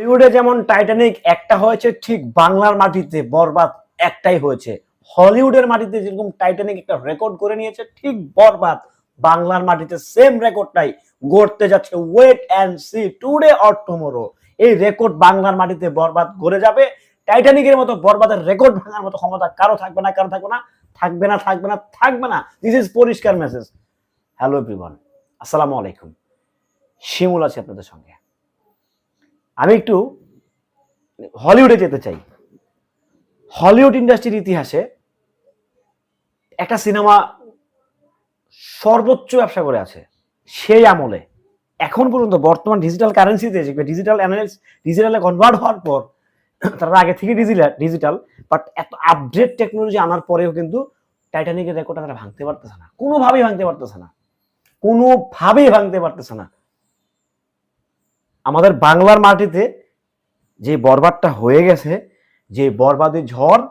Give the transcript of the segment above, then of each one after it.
হলিউডে যেমন টাইটানিক একটা হয়েছে, ঠিক বাংলার মাটিতে বরবাদ একটাই হয়েছে। হলিউডের মাটিতে যেরকম টাইটানিক একটা রেকর্ড করে নিয়েছে, ঠিক বরবাদ বাংলার মাটিতে সেম রেকর্ডটাই গড়তে যাচ্ছে wait and see today or tomorrow এই রেকর্ড বাংলার মাটিতে বরবাদ গড়ে যাবে। টাইটানিকের মতো বরবাদের রেকর্ড ভাঙার মতো ক্ষমতা কারও থাকবে না, কারও থাকবে না থাকবে না থাকবে না থাকবে না। দিস ইজ পরিষ্কার মেসেজ হ্যালো এভরিওয়ান আসসালামু আলাইকুম। শিমুল আছে আপনাদের সঙ্গে। আমি একটু হলিউডে যেতে চাই। হলিউড ইন্ডাস্ট্রির ইতিহাসে একটা সিনেমা সর্বোচ্চ ব্যবসা করে আছে, সেই আমলে। এখন পর্যন্ত বর্তমান ডিজিটাল কারেন্সিতে যে ডিজিটাল অ্যানালিস ডিজিটালে কনভার্ট হওয়ার পর, তারা আগে থেকে ডিজিটাল ডিজিটাল বাট এত আপডেট টেকনোলজি আনার পরেও কিন্তু টাইটানিকের রেকর্ডটা তারা ভাঙতে পারতেছে না। কোনোভাবেই ভাঙতে পারতেছে না। কোনোভাবেই ভাঙতে পারতেছে না। আমাদের বাংলার মাটিতে যে বরবাদটা হয়ে গেছে, যে বরবাদের ঝড়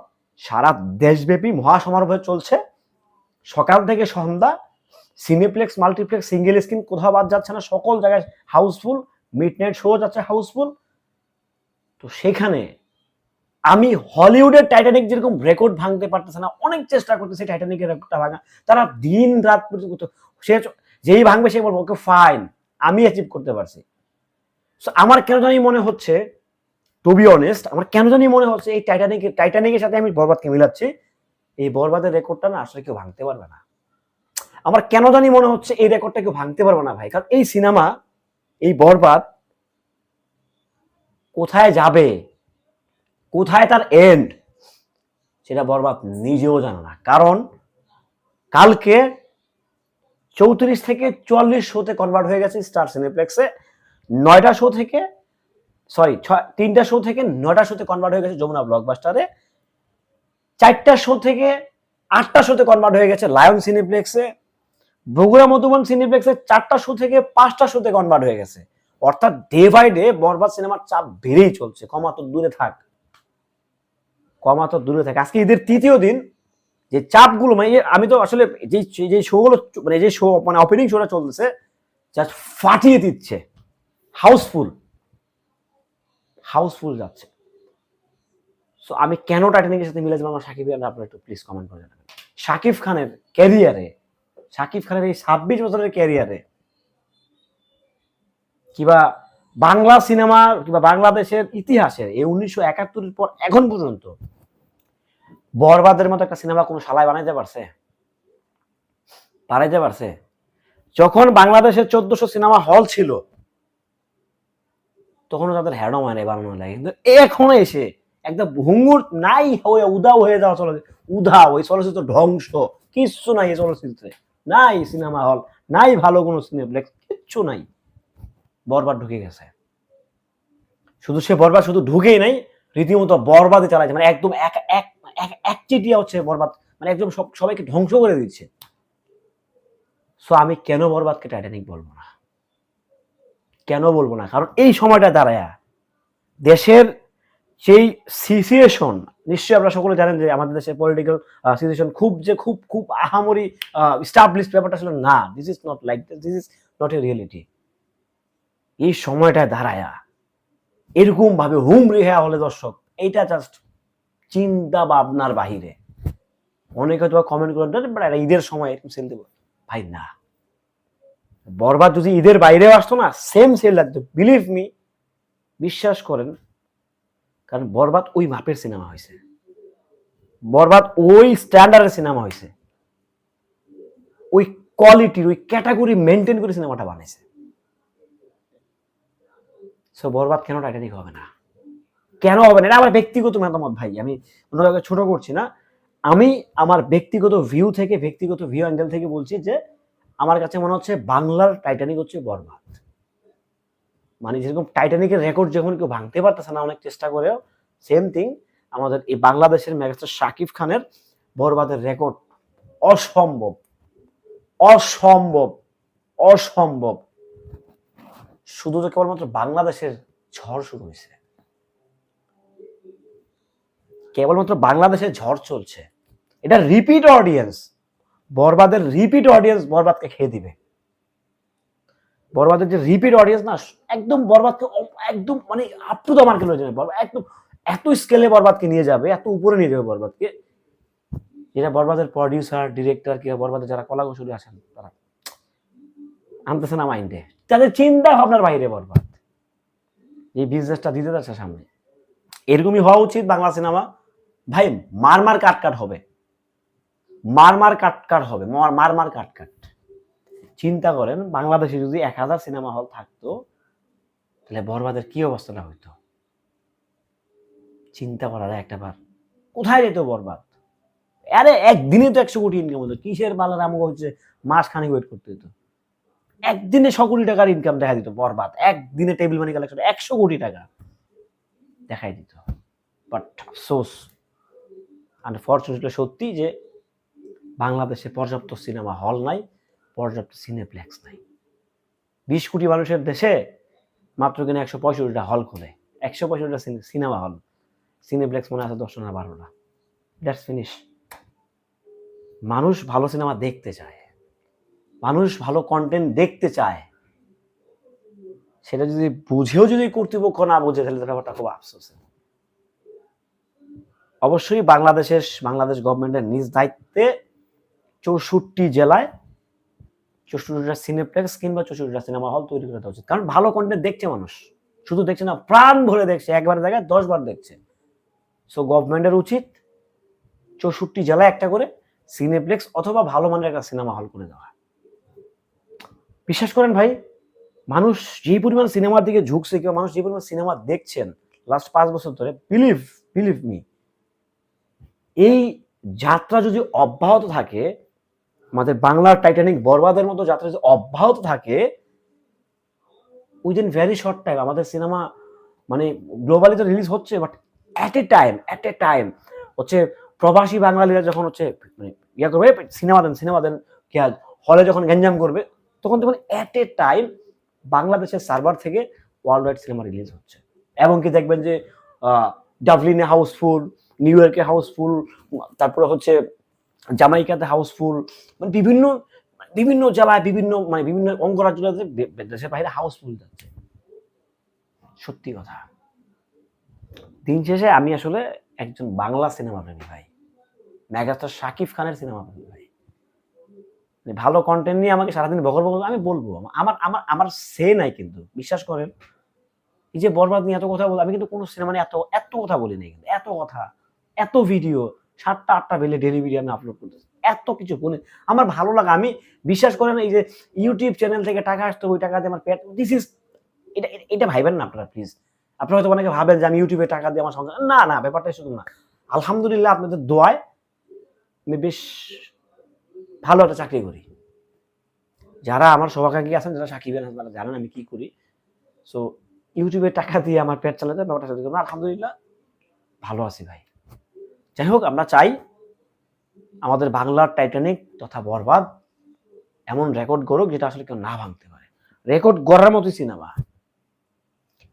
সারা দেশব্যাপী মহাসমারোহে চলছে, সকাল থেকে সন্ধ্যা সিনেপ্লেক্স, মাল্টিপ্লেক্স, সিঙ্গেল স্ক্রিন, কোথাও বাদ যাচ্ছে না, সকল জায়গায় হাউসফুল মিড নাইট শো যাচ্ছে হাউসফুল। তো সেখানে আমি হলিউডের টাইটানিক যেরকম রেকর্ড ভাঙতে পারতেছে না, অনেক চেষ্টা করতেছে টাইটানিকের রেকর্ডটা ভাঙা। তারা দিন রাত পর্যন্ত, সে যেই ভাঙবে সে বলব, ওকে ফাইন আমি অ্যাচিভ করতে পারছি। So, আমার কেন জানি মনে হচ্ছে টু বি অনেস্ট আমার কেন জানি মনে হচ্ছে এই টাইটানিক টাইটানিকের সাথে আমি বরবাদকে মিলাচ্ছি। এই বরবাদের রেকর্ডটা না আসলে কেউ ভাঙতে পারবে না। আমার কেন জানি মনে হচ্ছে এই রেকর্ডটা কেউ ভাঙতে পারবে না ভাই কারণ এই সিনেমা এই বরবাদ কোথায় যাবে কোথায় তার এন্ড সেটা বরবাদ নিজেও জানে না। কারণ কালকে চৌত্রিশ থেকে চুয়াল্লিশ শোতে কনভার্ট হয়ে গেছে স্টার সিনেপ্লেক্সে নয়টা শো থেকে সরি তিনটা শো থেকে নয়টা শোতে কনভার্ট হয়ে গেছে যমুনা ব্লকবাস্টারে চারটা শো থেকে আটটা শোতে কনভার্ট হয়ে গেছে লায়ন সিনেপ্লেক্সে বগুড়া মধুবন সিনেপ্লেক্সে চারটা শো থেকে পাঁচটা শোতে কনভার্ট হয়ে গেছে। অর্থাৎ ডে বাই ডে বরবাদ সিনেমার চাপ বেড়েই চলছে কমা তো দূরে থাক। কমা তো দূরে থাক। আজকে ঈদের তৃতীয় দিন, যে চাপগুলো মানে আমি তো আসলে যে যে শোগুলো মানে যে শো মানে ওপেনিং শোটা চলতেছে জাস্ট ফাটিয়ে দিচ্ছে। হাউসফুল। হাউসফুল যাচ্ছে। সো আমি কেন টাইটানিকের সাথে মিলে যাব আমার সাকিব খান? আপনারা একটু প্লিজ কমেন্ট করে জানাবেন। সাকিব খানের ক্যারিয়ারে সাকিব খানের এই ছাব্বিশ বছরের ক্যারিয়ারে কিবা বাংলা সিনেমা কিংবা বাংলাদেশের ইতিহাসে এই উনিশশো একাত্তরের পর এখন পর্যন্ত, বরবাদের মতো একটা সিনেমা কোনো শালায় বানাইতে পারছে? বানাইতে পারছে? যখন বাংলাদেশের চোদ্দশো সিনেমা হল ছিল তখনও তাদের হ্যাডম হয় না বানানো লাগে কিন্তু এখন এসে একদম ভুঙ্গুর নাই হয়ে, উদাও হয়ে যাওয়া চলচ্চিত্র। উধাও ওই চলচ্চিত্র ধ্বংস। কিচ্ছু নাই এই চলচ্চিত্রে। নাই সিনেমা হল, নাই ভালো কোনো সিনেপ্লেক্স, কিচ্ছু নাই। বরবাদ ঢুকে গেছে। শুধু সে বরবাদ শুধু ঢুকেই নাই, রীতিমতো বরবাদে চালাচ্ছে মানে একদম এক এক একচেটিয়া হচ্ছে বরবাদ। মানে একদম সব, সবাইকে ধ্বংস করে দিচ্ছে। সো আমি কেন বরবাদকে টাইটানিক বলব না? কেন বলব না? কারণ এই সময়টা দাঁড়ায়। দেশের সেই সিচুয়েশন নিশ্চয়ই আপনারা সকলে জানেন যে আমাদের দেশের পলিটিক্যাল সিচুয়েশন খুব যে খুব খুব আহামরি স্টাবলিশ ব্যাপারটা ছিল না। This is not like this is not a reality এই সময়টা দাঁড়ায়া। এরকম ভাবে হুম রেহা হলে দর্শক এইটা জাস্ট চিন্তা ভাবনার বাহিরে। অনেকে হয়তো কমেন্ট করেন "না, বাট ঈদের সময় এরকম সেল দেবো। ভাই না। বরবাদ যদি ঈদের বাইরেও আসতো না সেম সেল লাগতো। বিলিভ মি বিশ্বাস করেন, কারণ বরবাদ ওই মাপের সিনেমা হয়েছে। বরবাদ ওই স্ট্যান্ডার্ডের সিনেমা হয়েছে। ওই কোয়ালিটির ওই ক্যাটাগরি মেনটেন করে সিনেমাটা বানাইছে। সো বরবাদ কেন টাইটানিক হবে না? কেন হবে না? এটা আমার ব্যক্তিগত মতামত ভাই। আমি কাউকে ছোট করছি না। আমি আমার ব্যক্তিগত ভিউ থেকে, ব্যক্তিগত ভিউ অ্যাঙ্গেল থেকে বলছি যে আমার কাছে মনে হচ্ছে বাংলার টাইটানিক হচ্ছে বরবাদ। মানে যেরকম টাইটানিকের রেকর্ড যখন কেউ ভাঙতে পারতেছে না, অনেক চেষ্টা করেও সেম থিং আমাদের এই বাংলাদেশের মেগাস্টার শাকিব খানের বরবাদের রেকর্ড অসম্ভব। অসম্ভব। অসম্ভব। শুধু তো কেবলমাত্র বাংলাদেশের ঝড় শুরু হয়েছে। কেবলমাত্র বাংলাদেশের ঝড় চলছে। এটা রিপিট অডিয়েন্স বরবাদের রিপিট অডিয়েন্স বরবাদকে খেয়ে দিবে। বরবাদের যে রিপিট অডিয়েন্স না, একদম বরবাদকে একদম মানে আপ টু দ্য একদম এত স্কেলে বরবাদকে নিয়ে যাবে, এত উপরে নিয়ে যাবে বরবাদকে, যেটা বরবাদের প্রডিউসার ডিরেক্টর কি বরবাদের যারা কলা কৌশলী আছেন তারা আনতেছে না মাইন্ডে তাদের চিন্তা ভাবনার বাইরে বরবাদ। এই বিজনেসটা দিতে যাচ্ছে সামনে। এরকমই হওয়া উচিত বাংলা সিনেমা ভাই, মার মার কাট কাট হবে। মার মার কাট কাট হবে, মার মার মার কাট কাট চিন্তা করেন, বাংলাদেশে যদি এক হাজার সিনেমা হল থাকতো, তাহলে বরবাদের কি অবস্থাটা হইতো? চিন্তা করা যায় একটা বার। কোথায় যেত বরবাদ? আরে, একদিনে তো একশো কোটি ইনকাম হতো। কিসের বালার আমাকে হচ্ছে মাস খানিক ওয়েট করতে হতো একদিনে ছ কোটি টাকার ইনকাম দেখা দিত বরবাদ। একদিনে টেবিল মানি কালেকশন একশো কোটি টাকা দেখাই দিত। বাট আফসোস আনফর্চুনেটলি সত্যি যে বাংলাদেশে পর্যাপ্ত সিনেমা হল নাই, পর্যাপ্ত সিনেপ্লেক্স নাই। বিশ কোটি মানুষের দেশে মাত্র কিনা একশো পঁয়ষট্টিটা হল খোলে। একশো পঁয়ষট্টিটা সিনেমা হল। সিনেপ্লেক্স মনে আছে দশটা না বারোটা। দ্যাটস ফিনিশ মানুষ ভালো সিনেমা দেখতে চায়। মানুষ ভালো কন্টেন্ট দেখতে চায়। সেটা যদি বুঝেও যদি কর্তৃপক্ষ না বোঝে, তাহলে ব্যাপারটা খুব আফসোস। অবশ্যই বাংলাদেশের, বাংলাদেশ গভর্নমেন্টের নিজ দায়িত্বে চৌষট্টি জেলায় চৌষট্টিটা সিনেপ্লেক্স কিংবা চৌষট্টিটা সিনেমা হল তৈরি করে দেওয়া উচিত। কারণ ভালো কন্টেন্ট দেখছে মানুষ। শুধু দেখছে না, প্রাণ ভরে দেখছে একবার জায়গায় দশ বার দেখছে সো গভর্নমেন্টের উচিত চৌষট্টি জেলায় একটা করে সিনেপ্লেক্স অথবা ভালো মানের একটা সিনেমা হল করে দেওয়া। বিশ্বাস করেন ভাই, মানুষ যে পরিমাণ সিনেমার দিকে ঝুঁকছে, কিংবা মানুষ যে পরিমাণ সিনেমা দেখছেন লাস্ট পাঁচ বছর ধরে বিলিভ বিলিভ মি এই যাত্রা যদি অব্যাহত থাকে আমাদের বাংলার টাইটানিক বরবাদের মতো যাত্রা যদি অব্যাহত থাকে উইদিন ভেরি শর্ট টাইম আমাদের সিনেমা মানে গ্লোবালি তো রিলিজ হচ্ছে but at a time at a time হচ্ছে প্রবাসী বাঙালিরা যখন হচ্ছে মানে ইয়া করবে, সিনেমা দেন সিনেমা দেন, কি হলে যখন গ্যাঞ্জাম করবে, তখন তখন অ্যাট এ টাইম বাংলাদেশের সার্ভার থেকে ওয়ার্ল্ড ওয়াইড সিনেমা রিলিজ হচ্ছে। এবং কি দেখবেন যে ডাবলিনে হাউসফুল নিউ ইয়র্কে হাউসফুল তারপরে হচ্ছে জামাইকাতে হাউসফুল মানে বিভিন্ন বিভিন্ন জেলায় বিভিন্ন মানে বিভিন্ন বে- দেশের বাইরে হাউসফুল যাচ্ছে। সত্যি কথা। দিন শেষে আমি আসলে একজন বাংলা সিনেমা প্রেমী ভাই। মেগাস্টার শাকিব খানের সিনেমা প্রেমী ভাই। মানে ভালো কন্টেন্ট নিয়ে আমাকে সারাদিন বকর বকর, আমি বলব, আমার আমার আমার সে নাই কিন্তু, বিশ্বাস করেন। এই যে বরবাদ নিয়ে এত কথা বল, আমি কিন্তু কোনো সিনেমা নিয়ে এত এত কথা বলি নাই কিন্তু, এত কথা, এত ভিডিও সাতটা, আটটা বেলে ডেলি ভিডিও আমি আপলোড করতেছি। এত কিছু বলে আমার ভালো লাগে, আমি বিশ্বাস করেন এই যে ইউটিউব চ্যানেল থেকে টাকা আসতো ওই টাকা দিয়ে আমার পেট দিস ইজ এটা, এটা- ভাইবেন না আপনারা প্লিজ আপনারা হয়তো অনেকে ভাবেন যে আমি ইউটিউবে টাকা দিয়ে আমার সংসার না না, ব্যাপারটা শুধু না। আলহামদুলিল্লাহ, আপনাদের দোয়ায় আমি বেশ ভালো একটা চাকরি করি। যারা আমার সহকারী আছেন, যারা আছেন তারা জানেন আমি কি করি। সো ইউটিউবে টাকা দিয়ে আমার পেট চালাতে ব্যাপারটা আলহামদুলিল্লাহ, ভালো আছি ভাই। যাই হোক, আমরা চাই আমাদের বাংলার টাইটানিক তথা বরবাদ এমন রেকর্ড করুক যেটা আসলে কেউ না ভাঙতে পারে। রেকর্ড করার মতোই সিনেমা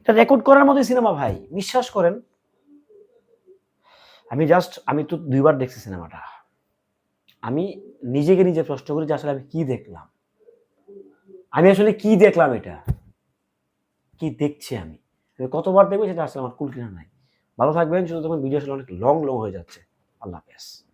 এটা রেকর্ড করার মতোই সিনেমা ভাই, বিশ্বাস করেন। আমি জাস্ট আমি তো দুইবার দেখছি সিনেমাটা আমি নিজেকে নিজে প্রশ্ন করি যে আসলে আমি কি দেখলাম? আমি আসলে কি দেখলাম এটা? কি দেখছি আমি কতবার দেখব সেটা আসলে আমার কুল কিনা নাই। ভালো থাকবেন শুধু তখন ভিডিও আসলে অনেক লং লং হয়ে যাচ্ছে। আল্লাহ হাফেজ।